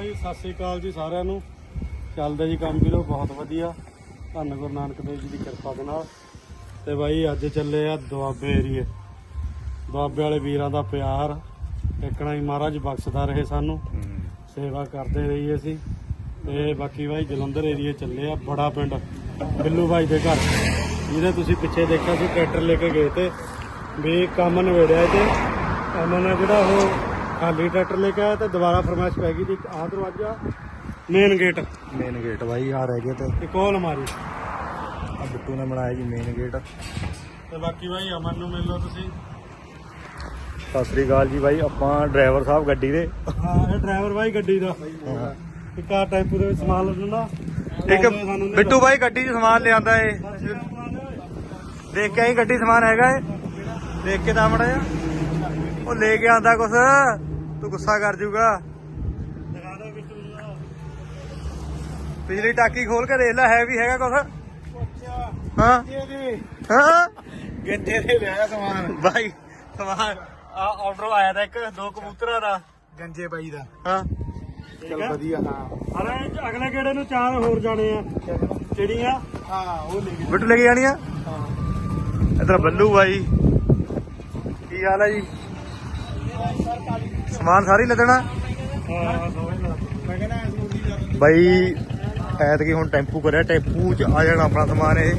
ਬਾਈ ਸਤਿ ਸ੍ਰੀ ਅਕਾਲ ਜੀ ਸਾਰਿਆਂ ਨੂੰ। ਚੱਲਦਾ ਜੀ ਕੰਮ ਵੀਰੋ, ਬਹੁਤ ਵਧੀਆ। ਧੰਨ ਗੁਰੂ ਨਾਨਕ ਦੇਵ ਜੀ ਦੀ ਕਿਰਪਾ ਦੇ ਨਾਲ। ਤੇ ਬਾਈ, ਅੱਜ ਚੱਲੇ ਆ ਦੁਆਬੇ ਏਰੀਏ। ਦੁਆਬੇ ਵਾਲੇ ਵੀਰਾਂ ਦਾ ਪਿਆਰ, ਟਿਕਣਾ ਹੀ ਮਹਾਰਾਜ, ਬਖਸ਼ਦਾ ਰਹੇ ਸਾਨੂੰ। ਸੇਵਾ ਕਰਦੇ ਰਹੀਏ ਅਸੀਂ। ਤੇ ਬਾਕੀ ਬਾਈ, ਜਲੰਧਰ ਏਰੀਏ ਚੱਲੇ ਆ, ਬੜਾ ਪਿੰਡ। ਬਿੱਲੂ ਬਾਈ ਦੇ ਘਰ। ਜਿਹਦੇ ਤੁਸੀਂ ਪਿੱਛੇ ਦੇਖਿਆ ਸੀ, ਟਰੈਕਟਰ ਲੈ ਕੇ ਗਏ ਤੇ। ਵੀ ਕੰਮ ਨਵੇੜਿਆ ਤੇ ਅਮਨ ਨੇ ਜਿਹੜਾ ਉਹ ਖਾਲੀ ਟਰੈਕਟਰ ਲੈ ਕੇ ਆਇਆ ਤੇ ਦੁਬਾਰਾ ਫਰਮਾਇਸ਼ ਪੈ ਗਈ ਦੀ ਆਹ ਦਰਵਾਜ਼ਾ ਮੇਨ ਗੇਟ ਮੇਨ ਗੇਟ ਬਾਈ ਆ ਰਹਿ ਗਿਆ ਤੇ। ਇੱਕ ਉਹ ਅਲਮਾਰੀ। ਆ ਬਿੱਟੂ ਨੇ ਬਣਾਇਆ ਜੀ ਮੇਨ ਗੇਟ ਤੇ ਬਾਕੀ ਬਾਈ ਅਮਨ ਨੂੰ ਮਿਲ ਲਓ ਤੁਸੀਂ। ਸਤਿ ਸ੍ਰੀ ਅਕਾਲ ਜੀ ਬਾਈ ਆਪਾਂ ਡਰਾਈਵਰ ਸਾਹਿਬ ਗੱਡੀ ਦੇ। ਹਾਂ ਇਹ ਡਰਾਈਵਰ ਬਾਈ ਗੱਡੀ ਦਾ। ਇੱਕ ਆ ਟੈਂਪੂ ਦੇ ਵਿੱਚ ਸਮਾਨ ਲੱਦਣਾ ਇੱਕ ਬਿੱਟੂ ਬਾਈ ਗੱਡੀ 'ਚ ਸਮਾਨ ਲਿਆਂਦਾ ਏ। ਦੇਖ ਕੇ ਆਈ ਗੱਡੀ ਸਮਾਨ ਹੈਗਾ ਏ। ਦੇਖ ਕੇ ਤਾਂ ਮੜਾ ਜਾ ਉਹ ਲੈ ਕੇ ਆਂਦਾ ਕੁਛ। ਤੂੰ ਗੁੱਸਾ ਕਰ ਜੂਗਾ ਦਿਖਾ ਦਾ ਪਿਛਲੀ ਟਾਕੀ ਖੋਲ ਕੇ ਦੇਖ ਲੈ ਹੈ ਵੀ ਹੈਗਾ ਕੁਛ? ਹਾਂ। ਹਾਂ। ਗੱਡੇ ਦੇ ਸਮਾਨ। ਬਾਈ ਸਮਾਨ। ਆ ਆਰਡਰ ਆਇਆ ਤਾਂ ਇੱਕ ਦੋ ਕਬੂਤਰਾਂ ਦਾ। ਗੰਜੇ ਬਾਈ ਦਾ। ਹਾਂ। ਚਲ ਵਧੀਆ। ਹਾਂ ਅਰੇ ਅਗਲੇ ਗੇੜੇ ਨੂੰ ਚਾਰ ਹੋਰ ਜਾਣੇ ਆ। ਚਿੜੀਆਂ ਹਾਂ ਉਹ ਲੈ ਬਿੱਟੂ ਲੈ ਕੇ ਜਾਣੀ ਆ ਹਾਂ। ਇਧਰ ਬੱਲੂ ਬਾਈ। ਕੀ ਹਾਲ ਹੈ ਜੀ? ਸਮਾਨ ਸਾਰੀ ਲੱਦਣਾ ਹਾਂ ਬਾਈ, ਐਤਕੀ ਹੁਣ ਟੈਂਪੂ ਕਰਿਆ ਟੈਂਪੂ ਚ ਆ ਜਾਣਾ ਆਪਣਾ ਸਮਾਨ ਇਹ।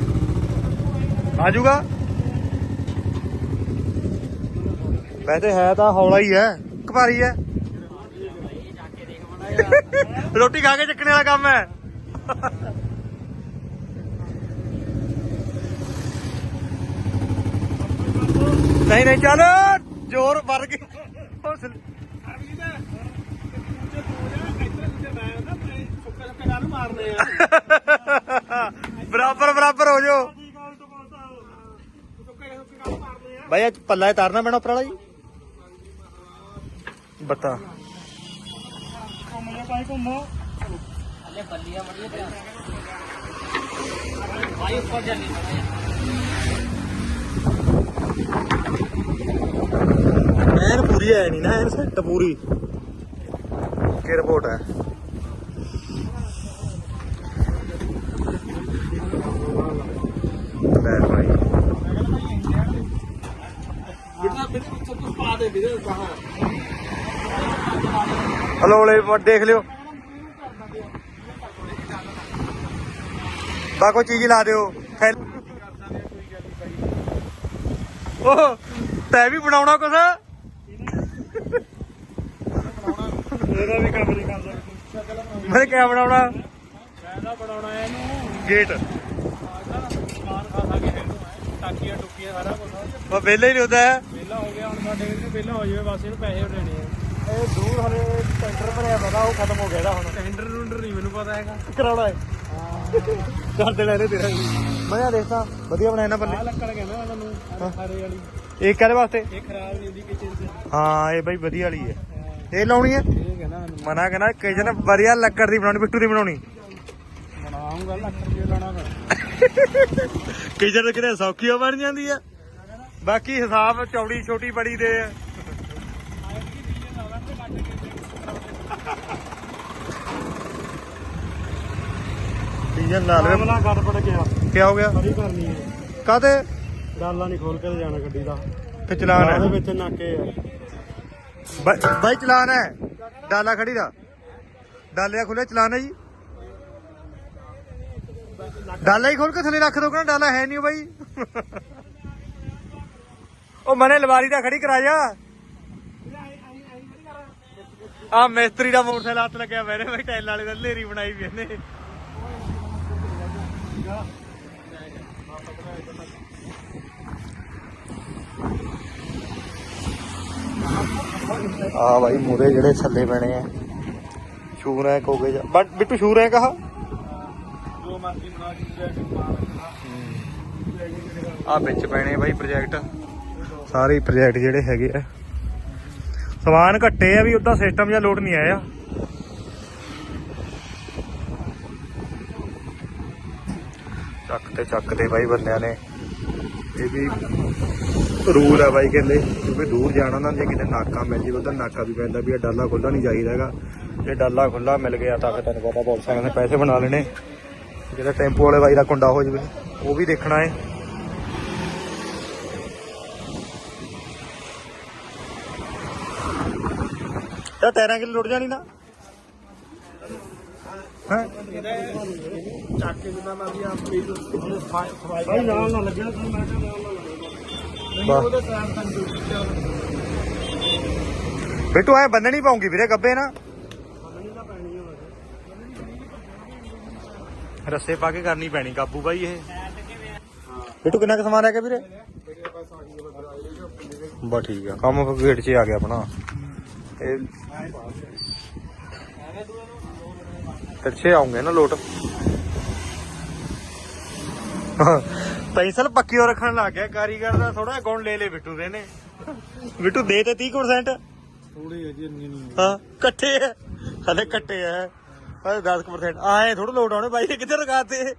ਆ ਜਾਊਗਾ। ਵੈਸੇ ਹੈ ਤਾਂ ਹੌਲਾ ਹੀ ਹੈ ਘਵਾਰੀ ਹੈ। ਰੋਟੀ ਖਾ ਕੇ ਚੱਕਣੇ ਵਾਲਾ ਕੰਮ ਹੈ। ਨਹੀਂ ਨਹੀਂ, ਚੱਲ। ਜ਼ੋਰ ਵਰ ਗਈ ਬਰਾਬਰ ਬਰਾਬਰ ਹੋ ਜਾਓ। ਭਾਈ ਅੱਜ ਪੱਲਾ ਇਹ ਤਾਰਨਾ ਪੈਣਾ ਉੱਪਰ ਵਾਲਾ ਜੀ। ਬਤਾ। ਘੁੰਮੋ ਭਾਈ ਘੁੰਮੋ। ਐਨ ਪੂਰੀ ਹੈ ਨਹੀਂ ਨਾ ਐਨ ਸੈੱਟ ਪੂਰੀ। ਕੀ ਰਿਪੋਰਟ ਹੈ ਲੈ ਭਾਈ ਹਲੋ ਲੈ ਵਾ- ਦੇਖ ਲਿਓ। ਬਾ ਕੋਈ ਚੀਜ਼ ਲਾ ਦਿਓ। ਥੈਲ- ਉਹ ਤੈ ਵੀ ਬਣਾਉਣਾ ਕੁਛ? ਇਹਦਾ ਵੀ ਕੰਮ ਨਹੀਂ ਕਰਦਾ। ਮੈਂ ਕਿਆ ਬਣਾਉਣਾ? ਇਹਦਾ ਬਣਾਉਣਾ ਇਹਨੂੰ। ਗੇਟ। ਸਮਾਨ ਖਾ ਖਾ ਕੇ ਟਾਕੀਆਂ ਟੁਕੀਆਂ ਸਾਰਾ ਕੁਝ ਉਹ ਵਿਹਲਾ ਹੀ ਨਹੀਂ ਹੁੰਦਾ। ਹੈ ਵਿਹਲਾ ਹੋ ਗਿਆ ਹੁਣ ਸਾਡੇ ਵੀ ਵਿਹਲਾ ਹੋ ਜਾਵੇ ਬਸ ਇਹਨੂੰ ਪੈਸੇ ਦੇਣੇ ਆ। ਇਹ ਦੂਰ ਹਲੇ ਟੈਂਡਰ ਭਰਿਆ ਪਤਾ ਉਹ ਖਤਮ ਹੋ ਗਿਆ ਇਹਦਾ ਹੁਣ। ਟੈਂਡਰ ਟੁੰਡਰ ਨਹੀਂ ਮੈਨੂੰ ਪਤਾ ਹੈਗਾ। ਕਰਾਉਣਾ ਹੈ। ਕਰ ਦੇਣਾ ਇਹਨੇ ਤੇਰਾ ਮੈਂ ਆ ਦੇਖਦਾ ਵਧੀਆ ਬਣਾਇਆ ਨਾ ਆਹ ਬੱਲੇ ਲੱਕੜ ਕਹਿੰਦਾ ਮੈਂ ਤੁਹਾਨੂੰ ਹਰੇ ਵਾਲੀ। ਇਹ ਕਾਹਦੇ ਵਾਸਤੇ? ਇਹ ਖਰਾਬ ਨਹੀਂ ਹੁੰਦੀ ਕਿਚਨ 'ਚ। ਹਾਂ ਇਹ ਬਾਈ ਵਧੀਆ ਵਾਲੀ ਹੈ। ਇਹ ਲਾਉਣੀ ਹੈ? ਮੈਨੂੰ। ਕਹਿੰਦਾ ਕਿਸੇ ਨੇ ਵਧੀਆ ਲੱਕੜ ਦੀ ਬਣਾਉਣੀ ਬਿੱਟੂ ਦੀ ਬਣਾਉਣੀ। ਬਣਾਉਂਗਾ ਲੱਕੜ ਦੀ ਲਾਣਾ ਮੈਂ। ਕਿਸੇ ਨੇ ਕਿਤੇ ਸੌਖੀ ਹੋ ਬਣ ਜਾਂਦੀ ਆ ਬਾਕੀ ਹਿਸਾਬ ਚੌੜੀ ਛੋਟੀ ਬੜੀ ਦੇ ਆ। ਡੀਜ਼ਲ ਲਾ ਲਵੇ ਮਾਮਲਾ ਗਿਆ। ਕੀ ਹੋ ਗਿਆ? ਖੜੀ ਕਰਨੀ ਹੈ ਕਾਤੇ ਡਾਲਾ ਨਹੀਂ ਖੋਲ ਕੇ ਜਾਣਾ ਗੱਡੀ ਦਾ। ਤੇ ਚਲਾਨ ਉਹਦੇ ਹੈ ਵਿੱਚ ਨਾਕੇ ਆ। ਬਾਈ ਬਾਈ ਚਲਾਨ ਹੈ। ਡਾਲਾ ਖੜੀ ਦਾ। ਡਾਲਿਆ ਖੁੱਲੇ ਚਲਾਨ ਹੈ ਜੀ। ਡਾਲਾ ਹੀ ਖੋਲ ਕੇ ਥੱਲੇ ਰੱਖ ਦੋ ਕਹਿੰਦਾ ਡਾਲਾ ਹੈ ਨਹੀਂ ਬਾਈ। ਉਹ ਮਨੇ ਲਵਾਰੀ ਦਾ ਖੜੀ ਕਰਾ ਜਾ ਆ ਮਿਸਤਰੀ ਦਾ ਮੋਟਰਸਾਈਕਲ ਹੱਥ ਲੱਗਿਆ ਮੇਰੇ ਬਾਈ ਟਾਈਲ ਵਾਲੇ ਦਾ ਲੇਰੀ ਬਣਾਈ ਵੀ ਇਹਨੇ। ਆ ਭਾਈ ਮੂਰੇ ਜਿਹੜੇ ਥੱਲੇ ਪੈਣੇ ਆ। ਸ਼ੂ ਰੈਂਕ ਹੋ ਗਏ ਬਟ ਬਿੱਟੂ ਸ਼ੂ ਰੈਂਕ ਆ ਆ ਵਿੱਚ ਪੈਣੇ ਬਾਈ ਪ੍ਰੋਜੈਕਟ। ਸਾਰੇ ਪ੍ਰੋਜੈਕਟ ਜਿਹੜੇ ਹੈਗੇ ਆ। ਸਮਾਨ ਘੱਟੇ ਆ ਵੀ ਉਦਾਂ ਸਿਸਟਮ ਜਾਂ ਲੋਡ ਨਹੀਂ ਆਇਆ। ਚੱਕ ਤੇ ਚੱਕ ਤੇ ਬਾਈ ਬੰਦਿਆਂ ਨੇ। ਇਹ ਵੀ ਰੂਲ ਹੈ ਬਾਈ ਕਹਿੰਦੇ, ਕਿਉਂਕਿ ਦੂਰ ਜਾਣਾ ਨਾ ਜੇ ਕਿਤੇ ਨਾਕਾ ਮਿਲ ਜੇ, ਉਧਰ ਨਾਕਾ ਵੀ ਪੈਂਦਾ ਵੀ ਇਹ ਡਾਲਾ ਖੁੱਲ੍ਹਾ ਨਹੀਂ ਚਾਹੀਦਾ ਹੈਗਾ। ਜੇ ਡਾਲਾ ਖੁੱਲਾ ਮਿਲ ਗਿਆ ਤਾਂ ਫਿਰ ਤੈਨੂੰ ਪਤਾ ਮੋਟਰਸਾਈਕਲ ਦੇ ਪੈਸੇ ਬਣਾ ਲੈਣੇ। ਜਿਹੜਾ ਟੈਂਪੂ ਵਾਲੇ ਬਾਈ ਦਾ ਕੁੰਡਾ ਹੋ ਜਵੇ, ਉਹ ਵੀ ਦੇਖਣਾ ਹੈ। ਇਹ ਟਾਇਰਾਂ ਕਿ ਲੁੱਟ ਜਾਣੀ ਨਾ। ਹੈ? ਭਾਈ ਨਾਲ ਨਾ ਲੱਗਿਆ ਤਾਂ ਮੈਂ ਕਿਹਾ ਨਾਲ ਨਾ ਲੱਗਿਆ। ਬਿੱਟੂ ਐ ਬੰਨਣੀ ਪਾਉਂਗੀ ਵੀਰੇ ਗੱਬੇ ਨਾ। ਰੱਸੇ ਪਾ ਕੇ ਕਰਨੀ ਪੈਣੀ ਕਾਬੂ ਬਾਈ ਇਹ। ਬਿੱਟੂ ਕਿੰਨਾ ਕੁ ਸਮਾਨ ਹੈਗਾ ਵੀਰੇ? ਬਾ ਠੀਕ ਆ ਕੰਮ ਫਿਰ ਗੇਟ 'ਚ ਆ ਗਿਆ ਆਪਣਾ। ਇਹ ਪਿੱਛੇ ਆਉਂਗੇ ਨਾ ਲੋਟ। ਪੈਸਲ ਪੱਕੀ ਹੋ ਰੱਖਣ ਲੱਗ ਗਿਆ ਕਾਰੀਗਰ ਦਾ ਥੋੜਾ ਗੁਣ ਲੈ ਲੈ ਬਿੱਟੂ ਦੇ ਨੇ। ਬਿੱਟੂ ਦੇ ਤੇ 30% ਥੋੜੀ ਅਜੀ ਇੰਨੀ ਨਹੀਂ। ਹਾਂ ਇਕੱਠੇ ਆ। ਹਲੇ ਇਕੱਠੇ ਆ। ਪਰ 10% ਆਏ ਥੋੜਾ ਲੋਡ ਆਉਣੇ ਬਾਈ ਕਿੱਥੇ ਰਕਾਤੇ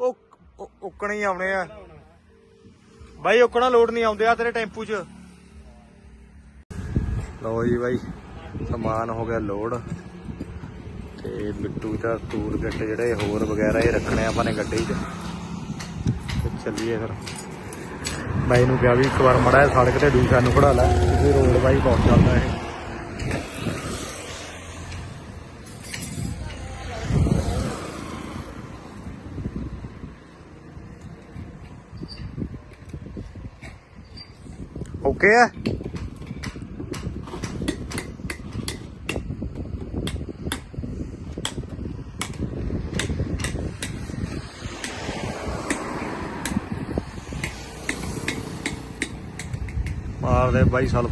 ਉਹ ਉਹ- ਉੱਕਣੇ ਹੀ ਆਉਣੇ ਆ। ਬਾਈ ਉੱਕਣਾ ਲੋਡ ਨਹੀਂ ਆਉਂਦੇ ਆ ਤੇਰੇ ਟੈਂਪੂ 'ਚ। ਲਓ ਜੀ ਬਾਈ, ਸਮਾਨ ਹੋ ਗਿਆ ਲੋਡ। ਤੇ ਬਿੱਟੂ ਦਾ ਟੂਰ ਗੱਟ ਜਿਹੜੇ ਹੋਰ ਵਗੈਰਾ ਇਹ ਰੱਖਣੇ ਆਪਾਂ ਨੇ ਗੱਡੀ 'ਚ। ਤੇ ਚੱਲੀਏ ਫਿਰ। ਬਾਈ ਨੂੰ ਕਿਹਾ ਵੀ ਇੱਕ ਵਾਰ ਮੜਾ ਸੜਕ ਤੇ ਦੂਸਰਾ ਨੂੰ ਖੜਾ ਲੈ, ਕਿਉਂਕਿ ਰੋਡ ਬਾਈ ਬਹੁਤ ਚੱਲਦਾ ਇਹ ਓਕੇ ਆ? ਮਾਰ ਦੇ ਬਾਈ ਸਾਲ।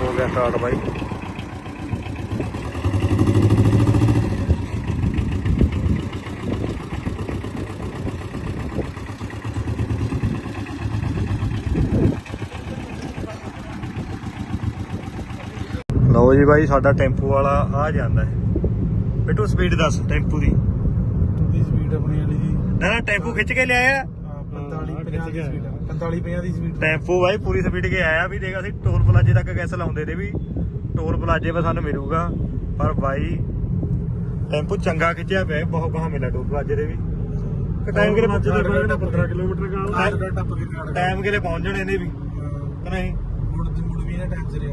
ਹੋ ਗਿਆ ਸਟਾਰਟ ਬਾਈ। ਲਓ ਜੀ ਬਾਈ ਸਾਡਾ ਟੈਂਪੂ ਵਾਲਾ ਆ ਜਾਂਦਾ ਹੈ। ਬਿੱਟੂ ਸਪੀਡ ਦੱਸ ਟੈਂਪੂ ਦੀ। ਦੀ ਸਪੀਡ ਆਪਣੀ ਵਾਲੀ ਜੀ। ਨਾ ਟੈਂਪੂ ਖਿੱਚ ਕੇ ਲਿਆਇਆ। 45 50 ਦੀ ਸਪੀਡ 45 50 ਦੀ ਸਪੀਡ ਟੈਂਪੂ ਬਾਈ ਪੂਰੀ ਸਪੀਡ ਕੇ ਆਇਆ ਵੀ ਦੇਖ ਅਸੀਂ ਟੋਲ ਪਲਾਜੇ ਤੱਕ ਗੈਸ ਲਾਉਂਦੇ ਤੇ ਵੀ। ਟੋਲ ਪਲਾਜੇ 'ਤੇ ਸਾਨੂੰ ਮਿਲੂਗਾ। ਪਰ ਬਾਈ ਟੈਂਪੂ ਚੰਗਾ ਖਿੱਚਿਆ ਪਿਆ ਬਹੁਤ ਕਹਾਂ ਮਿਲਿਆ ਟੋਲ ਪਲਾਜੇ ਦੇ ਵੀ। ਟਾਈਮ ਕਿਲੇ 15 ਕਿਲੋਮੀਟਰ ਦਾ ਟੱਪ ਕੇ ਕਾੜ ਟਾਈਮ ਕਿਲੇ ਪਹੁੰਚ ਜਾਣੇ ਇਹਨੇ ਵੀ? ਕਿ ਨਹੀਂ? ਮੁੜ ਦੀ ਮੁੜ ਵੀ ਨਾ ਟਾਈਮ ਸਿਰੇ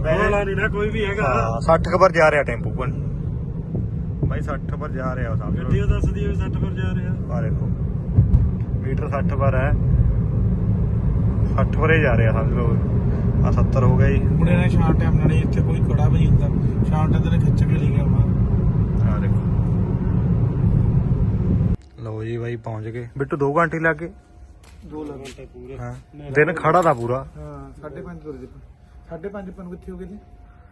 ਨਹੀਂ ਨਾ ਕੋਈ ਵੀ ਹੈਗਾ। ਹਾਂ 60 ਕੁ ਪਰ ਜਾ ਰਿਹਾ ਟੈਂਪੂ ਪਰ ਬਾਈ 60 ਪਰ ਜਾ ਰਿਹਾ ਸਮਝ ਗੱਡੀ ਲਓ ਉਹ ਦੱਸਦੀ ਹੋਈ 60 ਪਰ ਜਾ ਰਿਹਾ। ਆ ਦੇਖੋ। ਮੀਟਰ 60 ਪਰ ਹੈ। 60 ਪਰੇ ਜਾ ਰਿਹਾ ਸਮਝ ਲਓ ਆ 70 ਹੋ ਗਿਆ ਜੀ। ਮੁੰਡੇ ਨੇ ਸ਼ਾਮ ਟਾਈਮ ਨਾਲ ਇੱਥੇ ਕੋਈ ਖੜਾ ਵੀ ਹੁੰਦਾ। ਸ਼ਾਮ ਟਾਈਮ ਤੇ ਖਿੱਚ ਕੇ ਲੈ ਗਿਆ ਵਾ ਆ ਦੇਖੋ। ਲਓ ਜੀ ਬਾਈ ਪਹੁੰਚ ਗਏ। ਬਿੱਟੂ 2 ਘੰਟੇ ਲੱਗ ਗਏ। ਦੋ ਘੰਟੇ ਪੂਰੇ ਹਾਂ। ਦਿਨ ਖੜਾ ਦਾ ਪੂਰਾ। ਹਾਂ 5:30 ਤੁਰ ਜੇ 5:30 ਪਨ ਕਿੱਥੇ ਹੋ ਗਏ ਜੀ?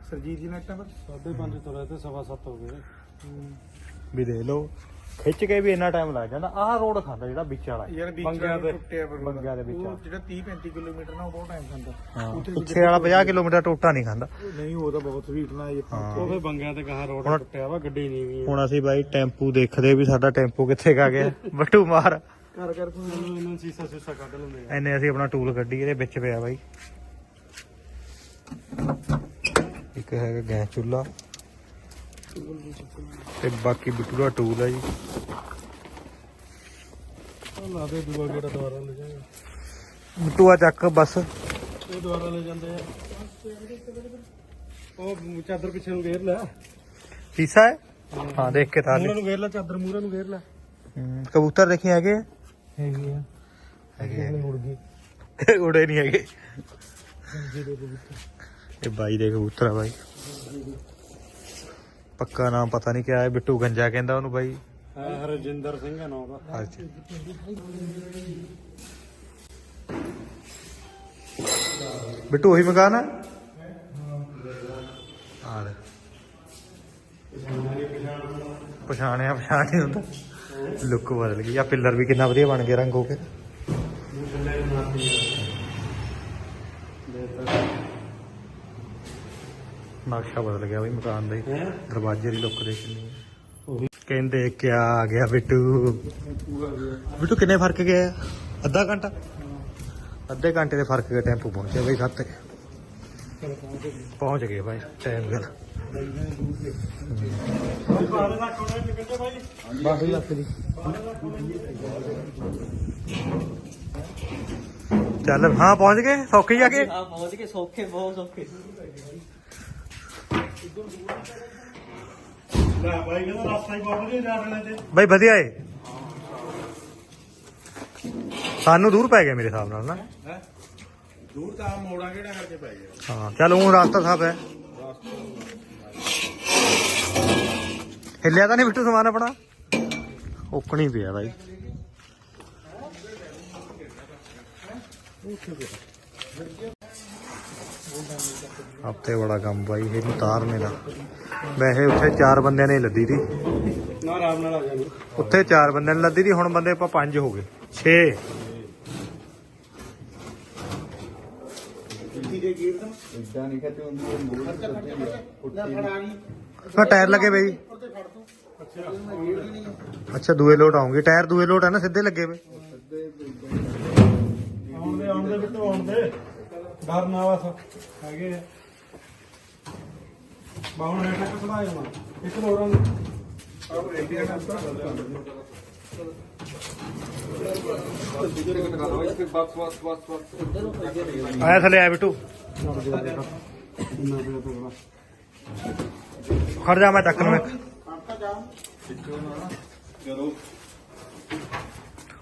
ਸਰਜੀਤ ਜੀ ਨੈਟਾਂ ਪਰ 5:30 ਤੁਰੇ ਤੇ 7:30 ਹੋ ਗਏ। ਵੀ ਦੇ ਲਓ। ਖਿੱਚ ਕੇ ਵੀ ਇੰਨਾ ਟਾਈਮ ਲੱਗ ਜਾਂਦਾ। ਆਹ ਰੋਡ ਖਾਂਦਾ ਜਿਹੜਾ ਵਿੱਚ ਵਾਲਾ। ਯਾਰ ਵਿੱਚ ਦੇ- ਟੁੱਟਿਆ ਪਰ ਬੰਗਿਆਂ ਦੇ ਵਿੱਚ ਉਹ ਜਿਹੜਾ 30 35 ਕਿਲੋਮੀਟਰ ਨਾ ਉਹ ਬਹੁਤ ਟਾਈਮ ਖਾਂਦਾ। ਹਾਂ। ਉੱਥੇ ਵਾਲਾ 50 ਕਿਲੋਮੀਟਰ ਟੋਟਾ ਨਹੀਂ ਖਾਂਦਾ। ਨਹੀਂ ਉਹ ਤਾਂ ਬਹੁਤ ਸਵੀਟ ਨਾ ਇਹ। ਉਹ ਫੇ ਬੰਗਿਆਂ ਤੇ ਕਹਾਂ ਰੋਡ ਟੁੱਟਿਆ ਵਾ ਗੱਡੀ ਨਹੀਂ ਵੀ। ਹੁਣ ਅਸੀਂ ਬਾਈ ਟੈਂਪੂ ਦੇਖਦੇ ਵੀ ਸਾਡਾ ਟੈਂਪੂ ਕਿੱਥੇ ਕਾ ਗਿਆ। ਬੱਟੂ ਮਾਰ। ਕਰ ਕਰ ਕੋਈ ਇਹਨਾਂ ਸੀਸਾ ਸੀਸਾ ਕੱਢ ਲੈਂਦੇ ਆ। ਐਨੇ ਅਸੀਂ ਆਪਣਾ ਟੂਲ ਕੱਢੀ ਇਹਦੇ ਵਿੱਚ ਪਿਆ ਬਾਈ। ਇੱਕ ਹੈਗਾ ਗੈਸ ਚੁੱਲਾ। ਤੇ ਬਾਕੀ ਬਿੱਟੂ ਦਾ ਟੂਲ ਹੈ ਜੀ। ਉਹ ਲਾ ਦੇ ਦੂਆ ਗੇੜਾ ਦੁਬਾਰਾ ਲੈ ਜਾਏਗਾ। ਬਿੱਟੂ ਆ ਚੱਕ ਬਸ। ਇਹ ਦੁਬਾਰਾ ਲੈ ਜਾਂਦੇ ਆ। ਉਹ ਚਾਦਰ ਪਿੱਛੇ ਨੂੰ ਘੇਰ ਲੈ। ਸ਼ੀਸ਼ਾ ਹੈ? ਹਾਂ। ਦੇਖ ਕੇ ਮੂਹਰੇ ਨੂੰ ਘੇਰ ਲੈ ਚਾਦਰ ਮੂਹਰੇ ਨੂੰ ਘੇਰ ਲੈ। ਕਬੂਤਰ ਦੇਖੇ ਹੈਗੇ? ਆ? ਹੈਗੀ ਆ ਹੈਗੇ ਉੜ ਨਹੀਂ ਹੈਗੇ। ਇਹ ਬਾਈ ਦੇ ਕਬੂਤਰ ਆ ਬਾਈ। ਪੱਕਾ ਨਾਮ ਪਤਾ ਨਹੀਂ ਕਿਆ ਹੈ ਬਿੱਟੂ ਗੰਜਾ ਕਹਿੰਦਾ ਉਹਨੂੰ ਬਾਈ। ਹਰਜਿੰਦਰ ਸਿੰਘ ਹੈ ਨਾਮ ਦਾ। ਅੱਛਾ ਬਿੱਟੂ ਉਹੀ ਮਕਾਨ ਹੈ? ਆ ਲੈ। ਪਛਾਣਿਆ ਪਛਾਣ ਨਹੀਂ ਹੁੰਦਾ। ਲੁੱਕ ਬਦਲ ਗਈ। ਆ ਪਿੱਲਰ ਵੀ ਕਿੰਨਾ ਵਧੀਆ ਬਣ ਗਿਆ ਰੰਗ ਹੋ ਕੇ। ਨਕਸ਼ਾ ਬਦਲ ਗਿਆ ਬਈ ਮਕਾਨ ਦਾ। ਹੀ? ਹੈ ਦਰਵਾਜ਼ੇ ਦੀ ਲੁੱਕ ਦੇਖ ਕਿੰਨੀ ਹੈ। ਉਹੀ ਕਹਿੰਦੇ ਕਿਆ ਆ ਗਿਆ ਬਿੱਟੂ? ਗਿਆ ਬਿੱਟੂ ਕਿੰਨੇ ਫ਼ਰਕ ਗਿਆ? ਅੱਧਾ ਘੰਟਾ? ਅੱਧੇ ਘੰਟੇ ਦੇ ਫ਼ਰਕ ਦੇ ਟੈਂਪੂ ਪਹੁੰਚਿਆ ਬਈ ਖਾਤੇ। ਪਹੁੰਚ ਗਏ ਭਾਈ ਟਾਈਮ ਦਾ ਬਸ ਲੱਖ ਦੀ ਚੱਲ ਹਾਂ ਪਹੁੰਚ ਗਏ? ਸੌਖੀ ਜਾ ਕੇ? ਆ ਪਹੁੰਚ ਕੇ ਸੌਖੇ ਬਹੁਤ ਸੌਖੇ। ਲੈ ਬਾਈ ਕਹਿੰਦਾ ਰਸਤਾ ਹੀ ਬਹੁਤ ਵਧੀਆ ਜਾ ਰਿਹਾ ਤੇ ਬਾਈ ਵਧੀਆ ਏ। ਸਾਨੂੰ ਦੂਰ ਪੈ ਗਿਆ ਮੇਰੇ ਹਿਸਾਬ ਨਾਲ ਨਾ। ਦੂਰ ਤਾਂ ਮੋੜਾ ਕਿਹੜਾ ਕਰਕੇ ਪੈ ਗਿਆ। ਹਾਂ ਚੱਲ ਉਹ ਰਸਤਾ ਸਾਫ਼ ਹੈ। ਹਿੱਲਿਆ ਤਾਂ ਨਹੀਂ ਬਿੱਟੂ ਸਮਾਨ ਆਪਣਾ। ਓਕਣੀ ਪਿਆ ਬਾਈ। ਹਫ਼ਤੇ ਬੜਾ ਕੰਮ ਬਾਈ ਇਹਨੂੰ ਤਾਰਨੇ ਦਾ ਵੈਸੇ ਉੱਥੇ ਚਾਰ ਬੰਦਿਆਂ ਨੇ ਲੱਦੀ ਤੀ। ਨਾ ਆਰਾਮ ਨਾਲ ਆ ਜਾਣੀ। ਉੱਥੇ ਚਾਰ ਬੰਦਿਆਂ ਨੇ ਲੱਦੀ ਤੀ ਹੁਣ ਬੰਦੇ ਆਪਾਂ ਪੰਜ ਹੋ ਗਏ। 6 ਇਦਾਂ ਨਹੀਂ ਖੱਤੇ ਹੁੰਦੀ ਮੋੜ ਮੈਂ ਟਾਇਰ ਲੱਗੇ ਬਈ। ਅੱਛਾ। ਦੂਏ ਲੋਟ ਆਉਂਗੇ ਟਾਇਰ ਦੂਏ ਲੋਟ ਆ ਨਾ ਸਿੱਧੇ ਲੱਗੇ ਵੇ ਆਉਂਦੇ ਆਉਂਦੇ ਬਿੱਟੂ ਆਉਂਦੇ? ਡਰਨਾ ਵਾ ਹੈਗੇ ਆ। ਬਾਹਣ ਹੈ ਟੱਕ ਚੜਾਇਆ ਨਾ ਇੱਕ ਲੋਰਾਂ ਨੂੰ। ਆਇਆ ਥੱਲੇ ਆ ਬਿੱਟੂ। ਖੜ ਜਾ ਮੈਂ ਚੱਕ ਲਵਾਂ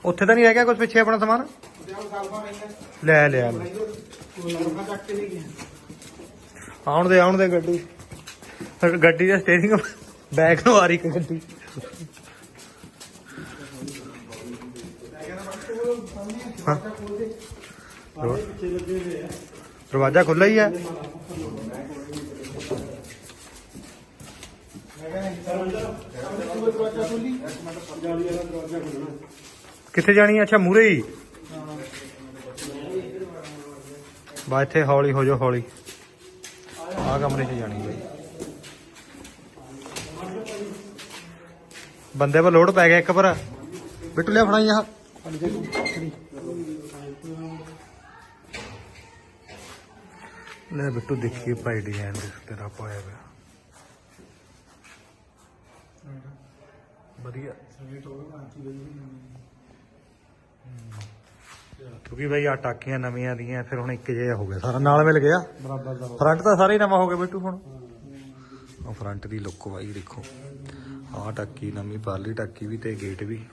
ਉੱਥੇ ਤਾਂ ਨਹੀਂ ਹੈਗਾ ਕੁਝ ਪਿੱਛੇ ਆਪਣਾ ਸਮਾਨ? ਲੈ ਲਿਆ ਆਉਣ ਦੇ ਆਉਣ ਦੇ ਗੱਡੀ। ਗੱਡੀ ਦਾ ਸਟੀਅਰਿੰਗ ਬੈਕ ਨੂੰ ਆ ਰਹੀ ਗੱਡੀ। ਦਰਵਾਜ਼ਾ ਖੁੱਲਾ ਹੀ ਹੈ। ਜਾਲੀ ਕਿੱਥੇ ਜਾਣੀ ਅੱਛਾ ਮੂਰੇ ਹੀ। ਬਾ, ਇੱਥੇ ਹੌਲੀ ਹੋ ਜਾਓ, ਹੌਲੀ। ਆ ਕਮਰੇ 'ਚ ਜਾਣੀ ਬਈ। ਬੰਦੇ 'ਤੇ ਲੋਡ ਪੈ ਗਿਆ ਇੱਕ ਪਰ ਬਿੱਟੂ, ਲਿਆ ਫੜਾਈ ਆ ਲੈ ਬਿੱਟੂ ਦੇਖੀਏ ਭਾਈ ਡਿਜ਼ਾਈਨ ਤੇਰਾ ਪਾਇਆ ਹੋਇਆ। ਵਧੀਆ। ਕਿਉਂਕਿ ਬਈ ਆ ਟਾਕੀਆਂ ਨਵੀਆਂ ਦੀਆਂ ਫਿਰ ਹੁਣ ਇੱਕ ਜਿਹਾ ਹੋ ਗਿਆ ਸਾਰਾ। ਨਾਲ ਮਿਲ ਗਿਆ? ਬਰਾਬਰ ਦਾ ਫਰੰਟ ਤਾਂ ਸਾਰੇ ਹੀ ਨਵਾਂ ਹੋ ਗਿਆ ਬਿੱਟੂ ਹੁਣ। ਉਹ ਫਰੰਟ ਦੀ ਲੁੱਕ ਬਾਈ ਦੇਖੋ। ਆਹ ਟਾਕੀ ਨਵੀਂ ਪਾਰਲੀ ਟਾਕੀ ਵੀ ਤੇ ਗੇਟ ਵੀ।